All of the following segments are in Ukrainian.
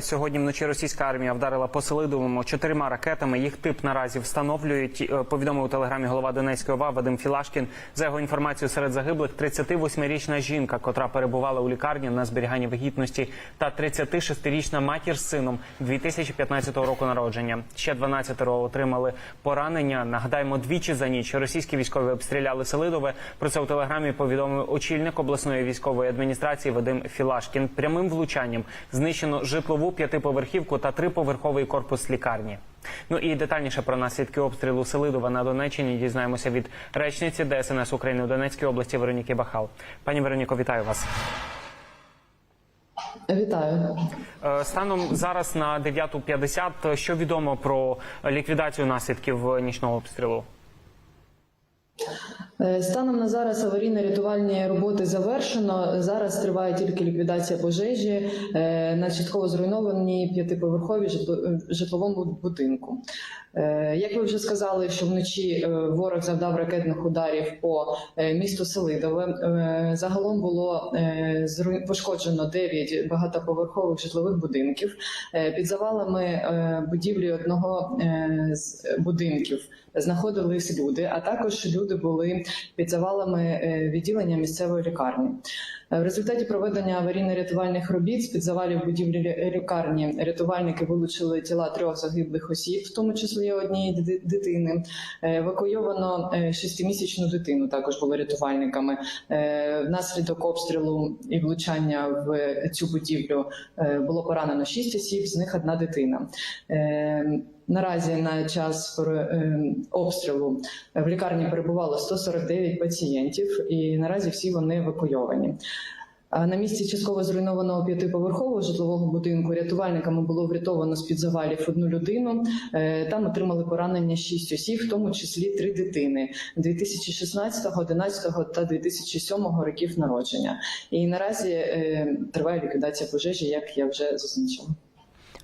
Сьогодні вночі російська армія вдарила по Селидовому чотирма ракетами. Їх тип наразі встановлюють. Е, Повідомив у телеграмі голова Донецької ОВА Вадим Філашкін. За його інформацією, серед загиблих 38-річна жінка, котра перебувала у лікарні на зберіганні вагітності, та 36-річна матір з сином 2015 року народження. Ще 12 отримали поранення. Нагадаємо, двічі за ніч російські військові обстріляли Селидове. Про це у телеграмі повідомив очільник обласної військової адміністрації Вадим Філашкін. Прямим влучанням знищено житлову п'ятиповерхівку та триповерховий корпус лікарні. Ну і детальніше про наслідки обстрілу Селидова на Донеччині дізнаємося від речниці ДСНС України у Донецькій області Вероніки Бахал. Пані Вероніко, вітаю вас. Вітаю. Е, Станом зараз на 9.50, що відомо про ліквідацію наслідків нічного обстрілу? Е, Станом на зараз аварійно-рятувальні роботи завершено. Зараз триває тільки ліквідація пожежі е, на частково зруйнованій п'ятиповерховій е, житловому будинку. Як ви вже сказали, що вночі ворог завдав ракетних ударів по місту Селидове. Загалом було пошкоджено 9 багатоповерхових житлових будинків. Під завалами будівлі одного з будинків знаходились люди, а також люди були під завалами е, відділення місцевої лікарні. Е, В результаті проведення аварійно-рятувальних робіт з під завалів будівлі лікарні рятувальники вилучили тіла трьох загиблих осіб, в тому числі однієї дитини. Е, Евакуйовано е, шестимісячну дитину. Також були рятувальниками. Е, Внаслідок обстрілу і влучання в цю будівлю е, було поранено шість осіб, з них одна дитина. Наразі на час е, обстрілу в лікарні перебувало 149 пацієнтів, і наразі всі вони евакуйовані. На місці частково зруйнованого п'ятиповерхового житлового будинку рятувальниками було врятовано з під завалів одну людину. Е, Там отримали поранення шість осіб, в тому числі три дитини 2016, 11 та 2007 років народження. І наразі е, триває ліквідація пожежі, як я вже зазначила.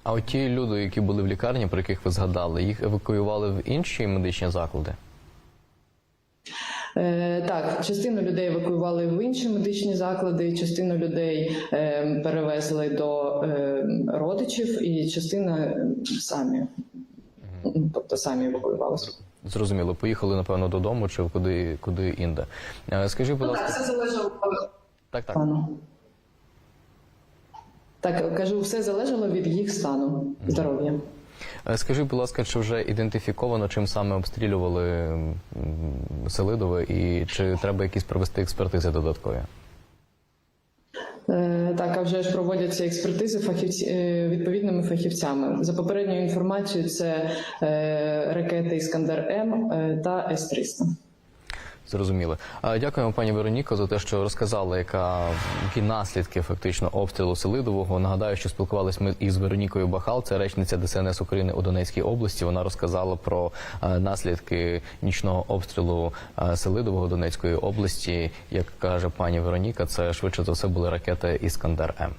А от ті люди, які були в лікарні, про яких ви згадали, їх евакуювали в інші медичні заклади. Е, Так, частину людей евакуювали в інші медичні заклади, частину людей е, перевезли до е, родичів, і частина е, самі, Ну, тобто самі евакуювалися. Зрозуміло, поїхали напевно додому чи куди, куди інде. Е, Скажіть, будь ласка, все залежало так, так. стану. Так, кажу, все залежало від їх стану здоров'я. Е, Скажіть, будь ласка, чи вже ідентифіковано, чим саме обстрілювали Селидове, і чи треба якісь провести експертизи додаткові? Е, Так, а вже ж проводяться експертизи фахівці е, відповідними фахівцями. За попередньою інформацією, це ракети Іскандер М та С-300. Зрозуміло. Дякуємо, пані Вероніко, за те, що розказали, яка які наслідки фактично обстрілу Селидового. Нагадаю, що спілкувалися ми із Веронікою Бахал, це речниця ДСНС України у Донецькій області. Вона розказала про наслідки нічного обстрілу Селидового Донецької області. Як каже пані Вероніка, це швидше за все були ракети Іскандер М.